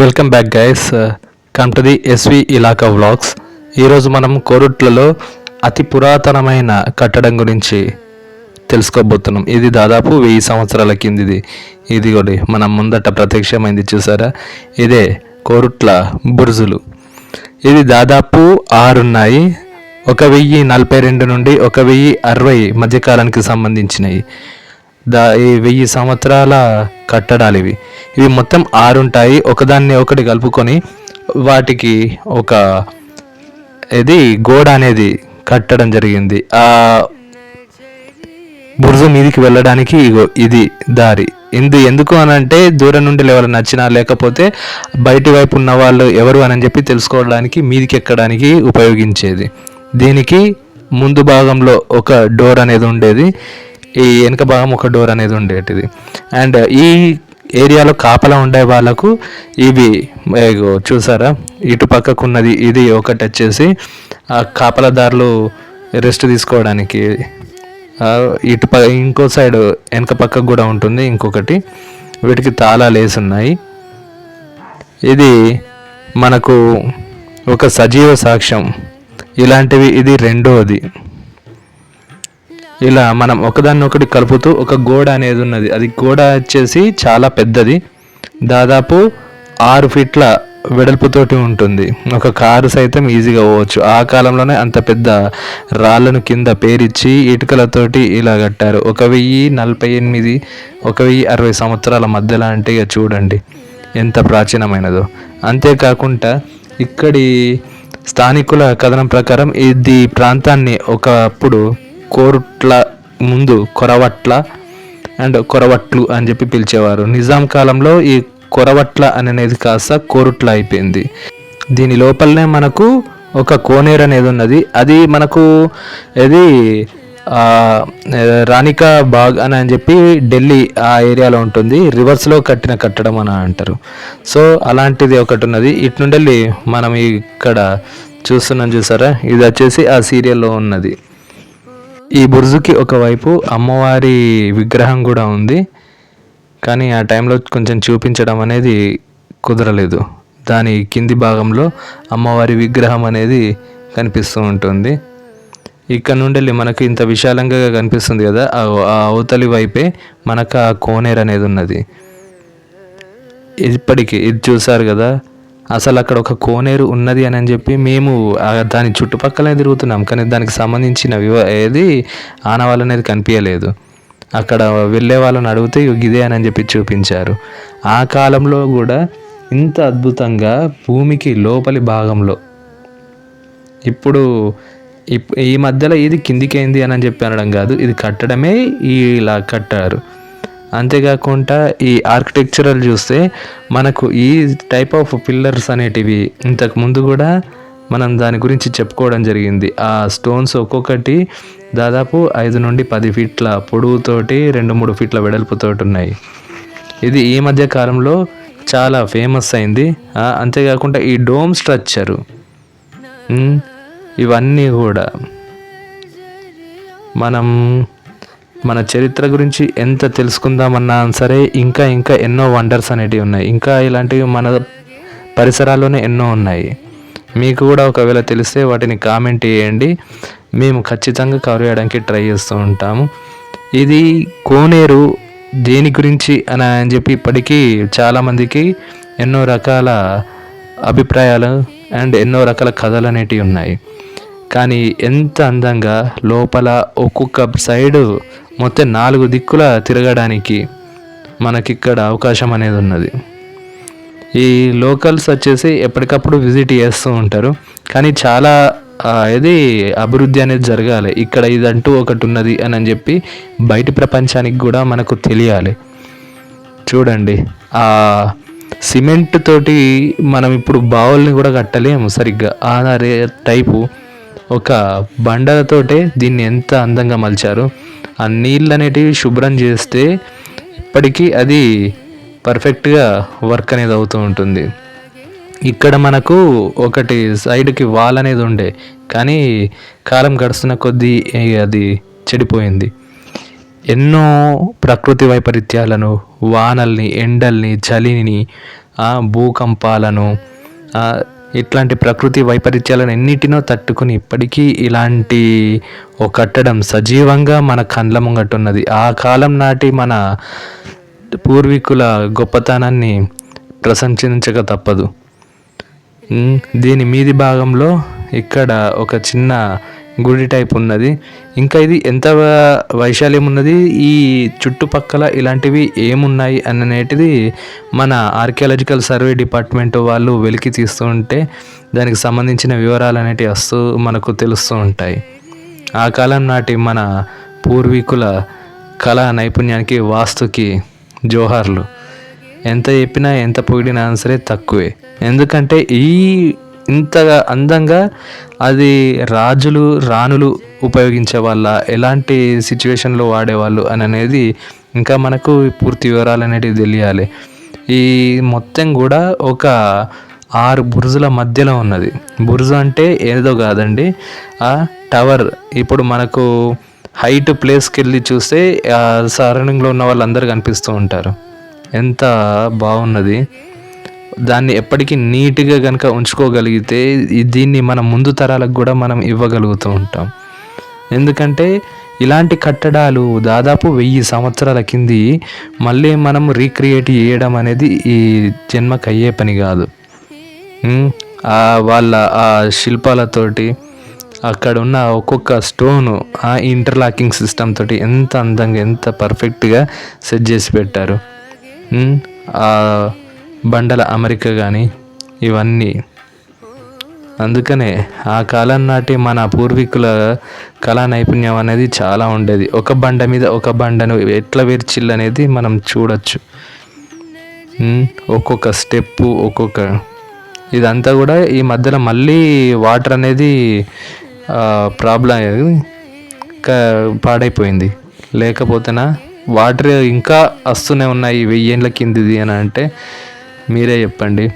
Welcome back guys come to the SV Ilaka vlogs ఈరోజు మనం కోరుట్లలో అతి పురాతనమైన కట్టడం గురించి తెలుసుకోబోతున్నాం. ఇది దాదాపు వెయ్యి సంవత్సరాల కిందిది. ఇది కూడా మనం ముందట ప్రత్యక్షమైంది చూసారా? ఇదే కోరుట్ల బురుజులు. ఇది దాదాపు ఆరున్నాయి. ఒక వెయ్యి నలభై రెండు నుండి ఒక వెయ్యి అరవై మధ్యకాలానికి సంబంధించినవి. దా ఈ వెయ్యి సంవత్సరాల కట్టడాలు ఇవి. ఇవి మొత్తం ఆరు ఉంటాయి ఒకదాన్ని ఒకటి కలుపుకొని వాటికి ఒక ఇది గోడ అనేది కట్టడం జరిగింది. ఆ బుర్జు మీదికి వెళ్ళడానికి ఇది దారి. ఇందు ఎందుకు అని అంటే దూరం నుండి ఎవరు నచ్చినా లేకపోతే బయటి వైపు ఉన్న వాళ్ళు ఎవరు అని చెప్పి తెలుసుకోవడానికి మీదికి ఎక్కడానికి ఉపయోగించేది. దీనికి ముందు భాగంలో ఒక డోర్ అనేది ఉండేది. ఈ వెనక భాగం ఒక డోర్ అనేది ఉండేటిది. అండ్ ఈ ఏరియాలో కాపలా ఉండే వాళ్ళకు ఇవి చూసారా? ఇటు పక్కకు ఉన్నది ఇది ఒకటి వచ్చేసి ఆ కాపలాదారులు రెస్ట్ తీసుకోవడానికి. ఇటు ప ఇంకో సైడ్ వెనక పక్కకు కూడా ఉంటుంది ఇంకొకటి. వీటికి తాళాలు వేసి ఉన్నాయి. ఇది మనకు ఒక సజీవ సాక్ష్యం. ఇలాంటివి ఇది రెండవది ఇలా మనం ఒకదాన్ని ఒకటి కలుపుతూ ఒక గోడ అనేది ఉన్నది అది గోడ వచ్చేసి చాలా పెద్దది. దాదాపు ఆరు ఫీట్ల వెడల్పుతోటి ఉంటుంది. ఒక కారు సైతం ఈజీగా పోవచ్చు. ఆ కాలంలోనే అంత పెద్ద రాళ్ళను కింద పేరిచ్చి ఇటుకలతోటి ఇలా కట్టారు. ఒక వెయ్యి నలభై ఎనిమిది ఒక వెయ్యి అరవై సంవత్సరాల మధ్యలో అంటే ఇక చూడండి. ఎంత ప్రాచీనమైనదో. అంతేకాకుండా ఇక్కడి స్థానికుల కథనం ప్రకారం ఇది ప్రాంతాన్ని ఒకప్పుడు కోరుట్ల ముందు కొరవట్ల అండ్ కొరవట్లు అని చెప్పి పిలిచేవారు. నిజాం కాలంలో ఈ కొరవట్ల అనేది కాస్త కోరుట్ల అయిపోయింది. దీని లోపలనే మనకు ఒక కోనేరు అనేది ఉన్నది. అది మనకు ఇది రాణికా బాగ్ అని అని చెప్పి ఢిల్లీ ఆ ఏరియాలో ఉంటుంది. రివర్స్లో కట్టిన కట్టడం అని అంటారు. సో అలాంటిది ఒకటి ఉన్నది. ఇటు నుండి మనం ఇక్కడ చూస్తున్నాం చూసారా? ఇది వచ్చేసి ఆ సీరియల్లో ఉన్నది. ఈ బురుజుకి ఒకవైపు అమ్మవారి విగ్రహం కూడా ఉంది కానీ ఆ టైంలో కొంచెం చూపించడం అనేది కుదరలేదు. దాని కింది భాగంలో అమ్మవారి విగ్రహం అనేది కనిపిస్తూ ఉంటుంది. ఇక్కడ నుండి వెళ్ళి మనకు ఇంత విశాలంగా కనిపిస్తుంది కదా ఆ అవతలి వైపే మనకు ఆ కోనేరు అనేది ఉన్నది. ఇప్పటికీ ఇది చూసారు కదా అసలు అక్కడ ఒక కోనేరు ఉన్నది అని అని చెప్పి మేము దాని చుట్టుపక్కలనే తిరుగుతున్నాం కానీ దానికి సంబంధించిన వివ ఏది ఆనవాళ్ళు అనేది కనిపించలేదు అక్కడ వెళ్ళే వాళ్ళని అడిగితే ఇదే అని చెప్పి చూపించారు. ఆ కాలంలో కూడా ఇంత అద్భుతంగా భూమికి లోపలి భాగంలో ఇప్పుడు ఇప్ ఈ మధ్యలో ఇది కిందికైంది అని చెప్పి అనడం కాదు ఇది కట్టడమే ఇలా కట్టారు. అంతేకాకుండా ఈ ఆర్కిటెక్చరల్ చూస్తే మనకు ఈ టైప్ ఆఫ్ పిల్లర్స్ అనేటివి ఇంతకు ముందు కూడా మనం దాని గురించి చెప్పుకోవడం జరిగింది. ఆ స్టోన్స్ ఒక్కొక్కటి దాదాపు ఐదు నుండి పది ఫీట్ల పొడవుతోటి రెండు మూడు ఫీట్ల వెడల్పుతోటి ఉన్నాయి. ఇది ఈ మధ్య కాలంలో చాలా ఫేమస్ అయింది. అంతేకాకుండా ఈ డోమ్ స్ట్రక్చరు ఇవన్నీ కూడా మనం మన చరిత్ర గురించి ఎంత తెలుసుకుందామన్నా సరే ఇంకా ఇంకా ఎన్నో వండర్స్ అనేటివి ఉన్నాయి. ఇంకా ఇలాంటివి మన పరిసరాల్లోనే ఎన్నో ఉన్నాయి. మీకు కూడా ఒకవేళ తెలిస్తే వాటిని కామెంట్ చేయండి. మేము ఖచ్చితంగా కవర్ చేయడానికి ట్రై చేస్తూ ఉంటాము. ఇది కోనేరు దేని గురించి అని అని చెప్పి ఇప్పటికీ చాలామందికి ఎన్నో రకాల అభిప్రాయాలు అండ్ ఎన్నో రకాల కథలు అనేటివి ఉన్నాయి. కానీ ఎంత అందంగా లోపల ఒక్కొక్క సైడు మొత్తం నాలుగు దిక్కుల తిరగడానికి మనకిక్కడ అవకాశం అనేది ఉన్నది. ఈ లోకల్స్ వచ్చేసి ఎప్పటికప్పుడు విజిట్ చేస్తూ ఉంటారు. కానీ చాలా ఇది అభివృద్ధి అనేది జరగాలి. ఇక్కడ ఇదంటూ ఒకటి ఉన్నది అని అని చెప్పి బయట ప్రపంచానికి కూడా మనకు తెలియాలి. చూడండి ఆ సిమెంట్ తోటి మనం ఇప్పుడు బావుల్ని కూడా కట్టలేము సరిగ్గా. ఆ రే టైపు ఒక బండలతోటే దీన్ని ఎంత అందంగా మలిచారు. ఆ నీళ్ళు అనేటివి శుభ్రం చేస్తే ఇప్పటికీ అది పర్ఫెక్ట్గా వర్క్ అనేది అవుతూ ఉంటుంది. ఇక్కడ మనకు ఒకటి సైడ్కి వాల్ అనేది ఉండే కానీ కాలం గడుస్తున్న కొద్దీ అది చెడిపోయింది. ఎన్నో ప్రకృతి వైపరీత్యాలను వానల్ని ఎండల్ని చలిని ఆ, భూకంపాలను ఇట్లాంటి ప్రకృతి వైపరీత్యాలను ఎన్నిటినో తట్టుకుని ఇప్పటికీ ఇలాంటి ఒక కట్టడం సజీవంగా మన కండ్ల ముంగట్టున్నది. ఆ కాలం నాటి మన పూర్వీకుల గొప్పతనాన్ని ప్రశంసించక తప్పదు. దీని మీది భాగంలో ఇక్కడ ఒక చిన్న గుడి టైప్ ఉన్నది. ఇంకా ఇది ఎంత వైశాల్యం ఉన్నది? ఈ చుట్టుపక్కల ఇలాంటివి ఏమున్నాయి అనేటిది మన ఆర్కియాలజికల్ సర్వే డిపార్ట్మెంట్ వాళ్ళు వెలికి తీస్తూ ఉంటే దానికి సంబంధించిన వివరాలు అనేటివి వస్తూ మనకు తెలుస్తూ ఉంటాయి. ఆ కాలం నాటి మన పూర్వీకుల కళా నైపుణ్యానికి వాస్తుకి జోహార్లు. ఎంత చెప్పినా ఎంత పొగిడినా సరే తక్కువే. ఎందుకంటే ఈ ఇంతగా అందంగా అది రాజులు రాణులు ఉపయోగించే వాళ్ళ ఎలాంటి సిచ్యువేషన్లో వాడేవాళ్ళు అని అనేది ఇంకా మనకు పూర్తి వివరాలు అనేటివి తెలియాలి. ఈ మొత్తం కూడా ఒక ఆరు బురుజుల మధ్యలో ఉన్నది. బురుజు అంటే ఏదో కాదండి. ఆ టవర్ ఇప్పుడు మనకు హైట్ ప్లేస్కి వెళ్ళి చూస్తే సరౌండింగ్లో ఉన్న వాళ్ళందరూ కనిపిస్తూ ఉంటారు. ఎంత బాగున్నది. దాన్ని ఎప్పటికీ నీట్గా కనుక ఉంచుకోగలిగితే దీన్ని మన ముందు తరాలకు కూడా మనం ఇవ్వగలుగుతూ ఉంటాం. ఎందుకంటే ఇలాంటి కట్టడాలు దాదాపు వెయ్యి సంవత్సరాల కింది మళ్ళీ మనం రీక్రియేట్ చేయడం అనేది ఈ జన్మకు అయ్యే పని కాదు. వాళ్ళ ఆ శిల్పాలతోటి అక్కడ ఉన్న ఒక్కొక్క స్టోను ఆ ఇంటర్లాకింగ్ సిస్టమ్ తోటి ఎంత అందంగా ఎంత పర్ఫెక్ట్గా సెట్ చేసి పెట్టారు. బండల అమరిక కానీ ఇవన్నీ. అందుకనే ఆ కాలం నాటి మన పూర్వీకుల కళా నైపుణ్యం అనేది చాలా ఉండేది. ఒక బండ మీద ఒక బండను ఎట్లా విరిచిల్ అనేది మనం చూడొచ్చు. ఒక్కొక్క స్టెప్పు ఒక్కొక్క ఇదంతా కూడా ఈ మధ్యలో మళ్ళీ వాటర్ అనేది ప్రాబ్లం పాడైపోయింది. లేకపోతేనా వాటర్ ఇంకా వస్తూనే ఉన్నాయి వెయ్యేళ్ళ కిందిది అని అంటే మీరే చెప్పండి.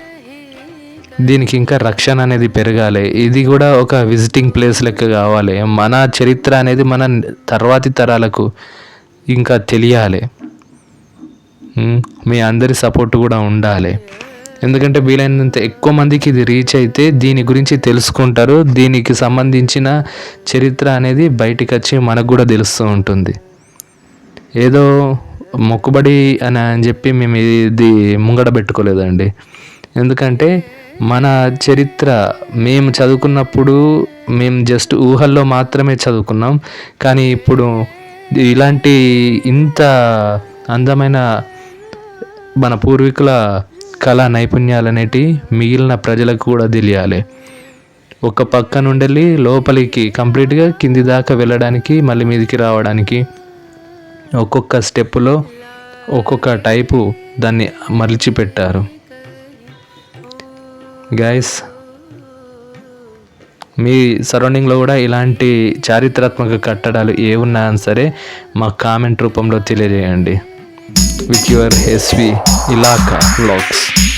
దీనికి ఇంకా రక్షణ అనేది పెరగాలి. ఇది కూడా ఒక విజిటింగ్ ప్లేస్ లెక్క కావాలి. మన చరిత్ర అనేది మన తర్వాతి తరాలకు ఇంకా తెలియాలి. మీ అందరి సపోర్ట్ కూడా ఉండాలి. ఎందుకంటే వీలైనంత ఎక్కువ మందికి ఇది రీచ్ అయితే దీని గురించి తెలుసుకుంటారు. దీనికి సంబంధించిన చరిత్ర అనేది బయటికి వచ్చి మనకు కూడా తెలుస్తూ ఉంటుంది. ఏదో మొక్కుబడి అని అని చెప్పి మేము ఇది ముంగడ పెట్టుకోలేదండి. ఎందుకంటే మన చరిత్ర మేము చదువుకున్నప్పుడు మేము జస్ట్ ఊహల్లో మాత్రమే చదువుకున్నాం. కానీ ఇప్పుడు ఇలాంటి ఇంత అందమైన మన పూర్వీకుల కళా నైపుణ్యాలు అనేటివి మిగిలిన ప్రజలకు కూడా తెలియాలి. ఒక పక్క నుండి లోపలికి కంప్లీట్గా కింది దాకా వెళ్ళడానికి మళ్ళీ మీదికి రావడానికి ఒక్కొక్క స్టెప్పులో ఒక్కొక్క టైపు దాన్ని మలిచి పెట్టారు గైస్ మీ సరౌండింగ్లో కూడా ఇలాంటి చారిత్రాత్మక కట్టడాలు ఏ ఉన్నా సరే మా కామెంట్ రూపంలో తెలియజేయండి. With your SV Ilaka blogs